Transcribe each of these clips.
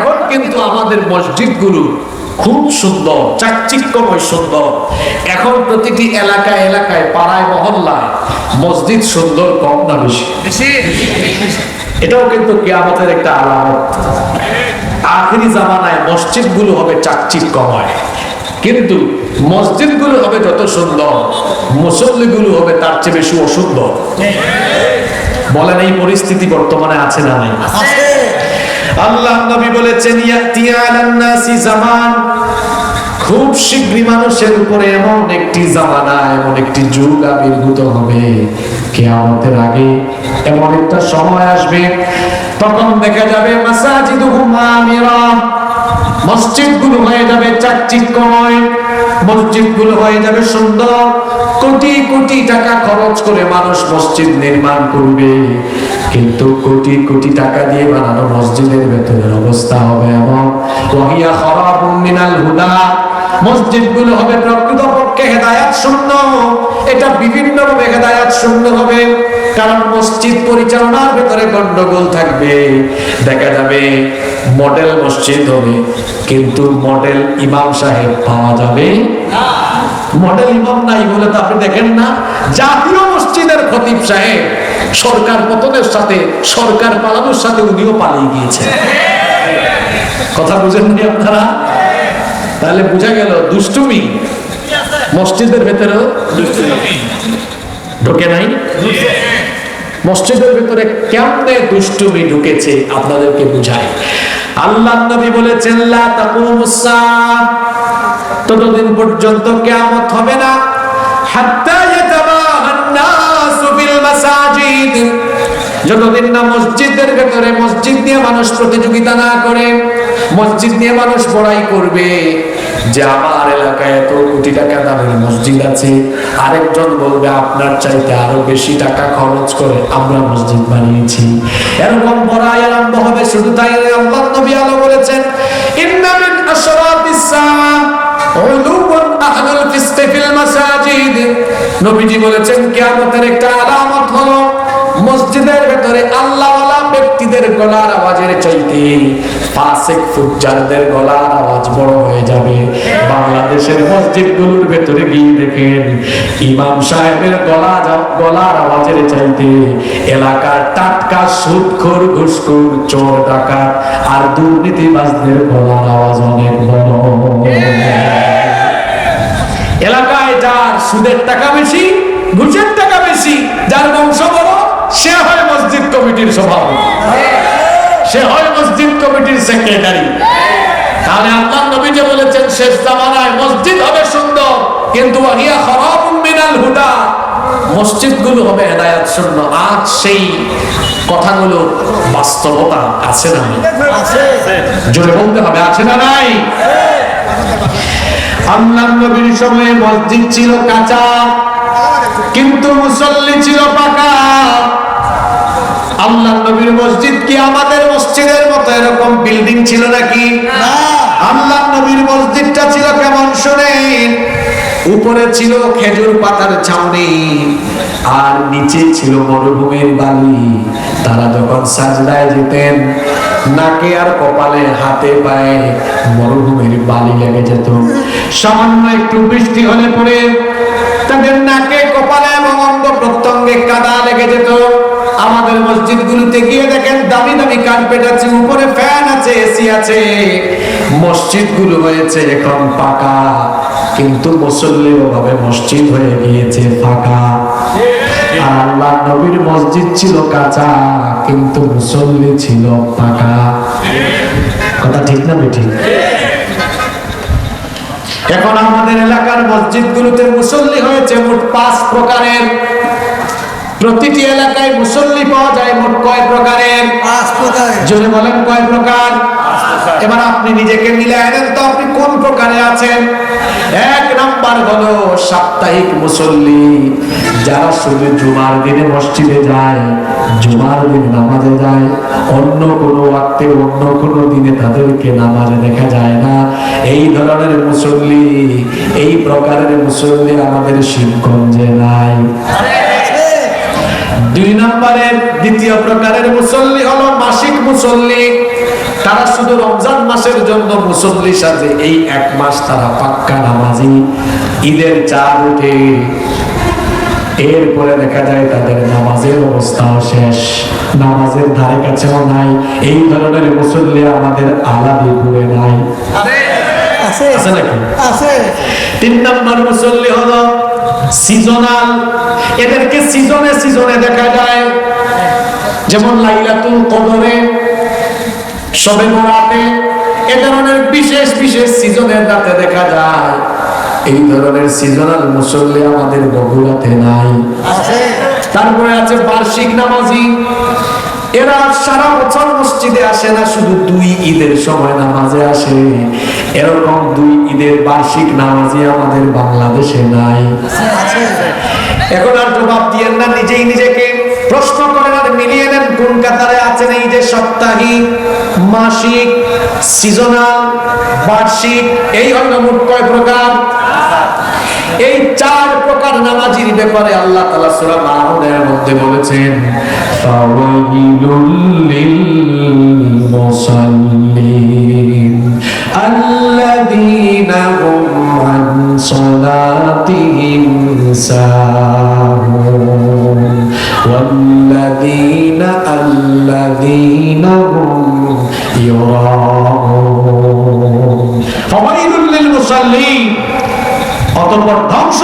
এখন কিন্তু আমাদের মসজিদগুলো খুব সুন্দর চাকচিক্যময় সুন্দর। এখন প্রতিটি এলাকায় এলাকায় পাড়ায় মহল্লায় মসজিদ সুন্দর কম না বেশি। এটাও কিন্তু কেয়ামতের একটা আলামত। আখেরি জামানায় মসজিদগুলো হবে চাকচিক্যময়। কিন্তু মসজিদগুলো হবে যত সুন্দর মুসল্লিগুলো হবে তার চেয়ে বেশি অসুন্দর। বলেন এই পরিস্থিতি বর্তমানে আছে না নাই? আল্লাহ নবী বলেছেন খুব শীঘ্রই মানুষের উপরে এমন একটি জামানা, এমন একটি যুগ আবির্ভূত হবে। কিয়ামতের আগে এমন একটা সময় আসবে, তখন দেখা যাবে মাসাজিদুহুম আমিরা মসজিদগুলো হয়ে যাবে চাকচিক্যময়, মসজিদগুলো হয়ে যাবে সুন্দর। কোটি কোটি টাকা খরচ করে মানুষ মসজিদ নির্মাণ করবে। কিন্তু কোটি কোটি টাকা দিয়ে বানানো মসজিদের ভেতরের অবস্থা হবে এমন। ওয়াহিয়া খারাবুম মিনাল হুদা। মসজিদগুলো হবে প্রকৃতপক্ষে হেদায়াত শূন্য। এটা বিভিন্ন ভাবে হেদায়াত শূন্য হবে, কারণ মসজিদ পরিচালনার ভেতরে গন্ডগোল থাকবে। দেখা যাবে মডেল মসজিদ হবে, কিন্তু মডেল ইমাম সাহেব পাওয়া যাবে। মডেল ইমাম নাই বলে তো আপনি দেখেন না। জাতীয় মসজিদের খতিব সাহেব সরকার পতনের সাথে, সরকার পালানোর সাথে উনিও পালিয়ে গিয়েছে। কথা বুঝেননি আপনারা? তাহলে বোঝা গেল, দুষ্টুমি মসজিদের ভেতরেও ঢোকে নাই? মসজিদের ভেতরে কেমনে দুষ্টুমি ঢুকেছে আপনাদেরকে বুঝায় আল্লাহ নবী বলেছেন, লা তাকুমুস সাআহ। ততদিন পর্যন্ত কিয়ামত হবে না। হাত্তা মাসাজিদ যতদিন না মসজিদের ভেতরে মসজিদ নিয়ে মানুষ প্রতিযোগিতা না করে, মসজিদ নিয়ে মানুষ বড়াই করবে, যে আমার এলাকায় এত কোটি টাকা দামের মসজিদ আছে, আরেকজন বলবে, আপনার চাইতে আরও বেশি টাকা খরচ করে আমরা মসজিদ বানিয়েছি। এরকম বড়াই আরম্ভ হবে, শুধু তাই আল্লাহ নবী আলো বলেছেন, ইন্না মিন আশরাতিস সাআহ উলুউন আহলুল ফিসকি ফিল মাসাজিদ নবীজি বলেছেন, কিয়ামতের একটা আলামত হলো মসজিদের ভেতরে আল্লাহওয়ালা ব্যক্তিদের গলার আওয়াজের চাইতে ফাসিক ফুজ্জারদের গলার আওয়াজ বড় হয়ে যাবে। বাংলাদেশের মসজিদগুলোর ভেতরে গিয়ে দেখেন, ইমাম সাহেবের গলা গলার আওয়াজের চাইতে এলাকার টাটকা সুদখোর ঘুষখোর, চোর, ডাকাত আর দুর্নীতিবাজদের গলার আওয়াজ অনেক বড়। সুদের টাকা বেশি ঘুষের টাকা বেশি যার বংশ বড় সে হয় মসজিদ কমিটির সভাপতি। সে হয় মসজিদ কমিটির সেক্রেটারি। তাহলে আল্লাহ নবী যে বলেছেন শেষ জামানায় মসজিদ হবে সুন্দর কিন্তু ওয়াহিয়া খারাবুম মিনাল হুদা। মসজিদগুলো হবে হেদায়াত শূন্য। আজ সেই কথাগুলো বাস্তবতা আছে না? জোরে বলতে হবে আছে না নাই? আল্লাহ নবীর সময়ে মসজিদ ছিল কাঁচা কিন্তু মুসল্লি ছিল পাকা। আল্লাহর নবীর মসজিদ কি আমাদের মসজিদের মতো এরকম বিল্ডিং ছিল নাকি? আল্লাহর নবীর মসজিদটা ছিল কেমন শোনেন? উপরে ছিল খেজুর পাতার ছাউনি আর নিচে ছিল মরুভূমির বালি। তারা যখন সাজদায় যেতেন, নাকে আর কপালে, হাতে পায়ে মরুভূমির বালি লেগে যেত। সামান্য একটু বৃষ্টি হলে পরে তাদের নাকে, কপালে এবং অঙ্গ প্রত্যঙ্গে কাদা লেগে আমাদের মসজিদগুলোতে গিয়ে দেখেন দামি দামি কার্পেট আছে, উপরে ফ্যান আছে এসি আছে। মসজিদগুলো হয়েছে এখন পাকা, কিন্তু মুসল্লির অভাবে মসজিদ হয়ে গিয়েছে ফাঁকা। আর আল্লাহ নবীর মসজিদ ছিল কাঁচা, কিন্তু মুসল্লি ছিল পাকা। কথা ঠিক না বেঠিক? এখন আমাদের এলাকার মসজিদগুলোতে মুসল্লি হয়েছে মোট পাঁচ প্রকারের। প্রতিটি এলাকায় মুসল্লি পাওয়া যায় মোট কয় প্রকারের? জোরে বলেন কয় প্রকার? এবার আপনি নিজেকে মিলিয়ে নেন তো আপনি কোন প্রকারে আছেন? এক নাম্বার হলো সাপ্তাহিক মুসল্লি যারা শুধু জুমার দিনে মসজিদে যায় জুমার দিন নামাজে যায় অন্য কোনো ওয়াক্তে অন্য কোনো দিনে তাদেরকে নামাজে দেখা যায় না। এই ধরনের মুসল্লি এই প্রকারের মুসল্লি আমাদের শিবগঞ্জে নাই। দুই নম্বরের দ্বিতীয় প্রকারের মুসল্লি হলো মাসিক মুসল্লি। তারা শুধু রমজান মাসের জন্য মুসল্লি সাজে এই এক মাস তারা পাক্কা নামাজি ঈদের চাঁদ উঠে এরপরে দেখা যায় তাদের নামাজের অবস্থাও শেষ। নামাজের ধারে কাছেও নাই। এই ধরনের মুসল্লি আমাদের আলাদি ঘুরে নাই। আছে। আছে নাকি? আছে। তিন নম্বর মুসল্লি হলো সিজনাল এদেরকে সিজনে সিজনে দেখা যায়। যেমন লাইলাতুল কদরে সবে মরাতে এ ধরনের বিশেষ বিশেষ সিজনের রাতে দেখা যায়। এই ধরনের সিজনাল মুসল্লি আমাদের বগুড়াতে নাই। তারপরে আছে বার্ষিক নামাজি। এরা সারা বছর মসজিদে আসে না, শুধু দুই ঈদের সময় নামাজে আসে। এরকম দুই ঈদের বার্ষিক নামাজি আমাদের বাংলাদেশে নাই। এখন আর জবাব দিয়েন না, নিজেই নিজেকে প্রশ্ন করেন আর মিলিয়ে নেন কোন কাতারে আছেন এই যে সাপ্তাহিক, মাসিক সিজনাল বার্ষিক, এই হলো মোট কয় প্রকার? এই চার প্রকার নামাজির ব্যাপারে আল্লাহ তাআলা সূরা মাউনের মধ্যে বলেছেন ফাওয়াইলুল লিল মুসাল্লিন আল্লাযীনা হুম আন সালাতিহিম সাহুন والذين الذين هم يراءون فويل للمصلين অতঃপর ধ্বংস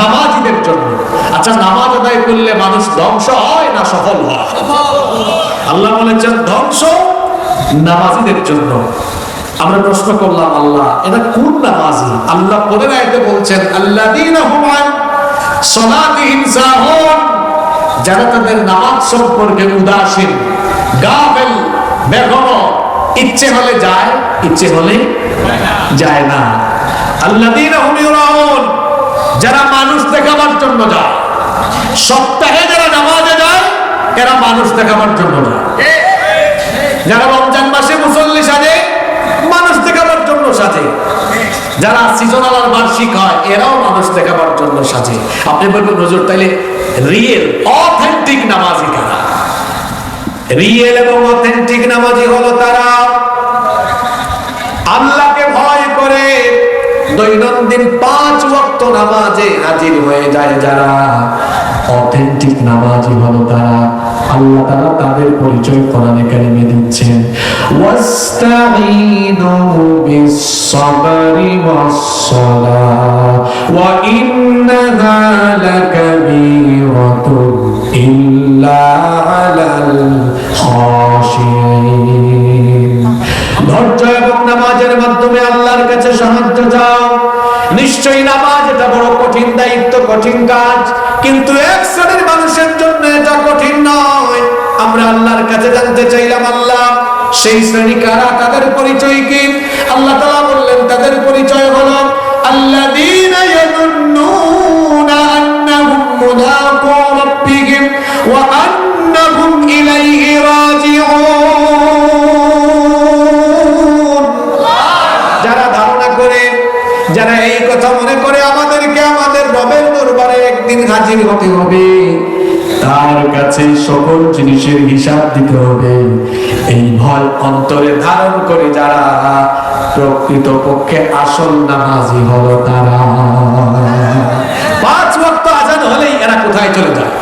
নামাজিদের জন্য। আচ্ছা নামাজ আদায় করলে মানুষ ধ্বংস হয় না সফল হয়? আল্লাহ বলেছেন, ধ্বংস নামাজিদের জন্য। আমরা প্রশ্ন করলাম, আল্লাহ, এটা কোন নামাজি? আল্লাহ পরের আয়তে বলছেন আন সালাতিহিম সাহুন যারা তাদের নামাজ সম্পর্কে উদাসীন, গাফেল বেখবর ইচ্ছে হলে যায়, ইচ্ছে হলে যায় না। যারা মানুষ দেখাবার জন্য যায়। সপ্তাহে যারা নামাজে যায়, এরা মানুষ দেখাবার জন্য যায়। যারা রমজান মাসে মুসল্লি সাজে, মানুষ দেখাবার জন্য সাজে। যারা সিজনাল আর বার্ষিক হয়, এরাও মানুষ দেখাবার জন্য সাজে। আপনি বলবেন নজর তাইলে রিয়েল অথেন্টিক নামাজি কারা? রিয়েল এবং অথেন্টিক নামাজি হলো তারা। করে দৈনন্দিন পাঁচ ওয়াক্ত নামাজে হাজির হয়ে যায় যারা। অথেন্টিক নামাজি হলো তারা। আল্লাহ তারা তাদের পরিচয় কোরআনে কারিমে দিচ্ছেন। ওয়াস্তাঈনু ওয়া ইন্নাহা ইল্লা আলাল খাশিঈন। ধৈর্য নামাজের মাধ্যমে আল্লাহর কাছে সাহায্য চাও। নিশ্চয়ই নামাজ এটা বড় কঠিন দায়িত্ব, কঠিন কাজ। কিন্তু এক শ্রেণির মানুষের জন্য এটা কঠিন নয়। আমরা আল্লাহর কাছে জানতে চাইলাম, আল্লাহ, সেই শ্রেণি কারা, তাদের পরিচয় কি? আল্লাহ তাআলা বললেন, তাদের পরিচয় হলো, আল্লাযীনা ইয়াযুন্নুনা তার কাছে সকল জিনিসের হিসাব দিতে হবে। এই ভয় অন্তরে ধারণ করে যারা প্রকৃত পক্ষে আসল নামাজি হলো তারা। পাঁচ ভক্ত আজান হলেই এরা কোথায় চলে যায়?